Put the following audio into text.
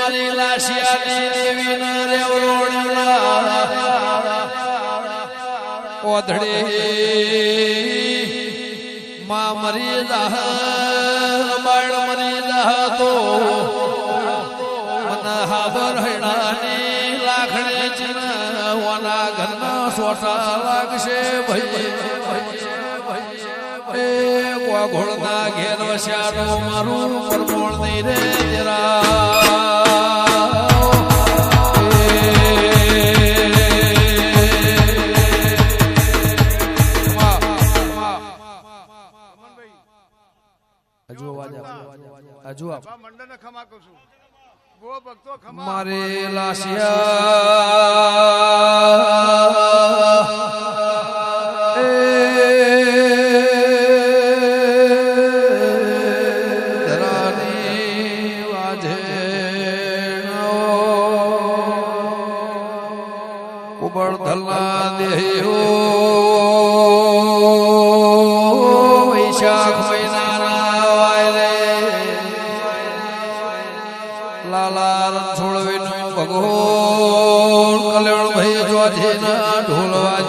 મારી લાશિયાની દેવીના રેવરોણના ઓધડી માં મરી બાળ મરી તો લાખણે ચિનવાના ઘરના સોટા લાગશે ભાઈ. એ ગોળના ઘેર વસ્યા મારું પરમોળ નહીં રે, જરા હજુ અવાજ હજુ મંડળને ખમા કહું છું ગો ભક્તો ખમા મારે લાશિયા. ધલા દેહો લાલા રણછોડવીનો ભગવાન કલ્યાણભાઈ જોજીના ઢોલવા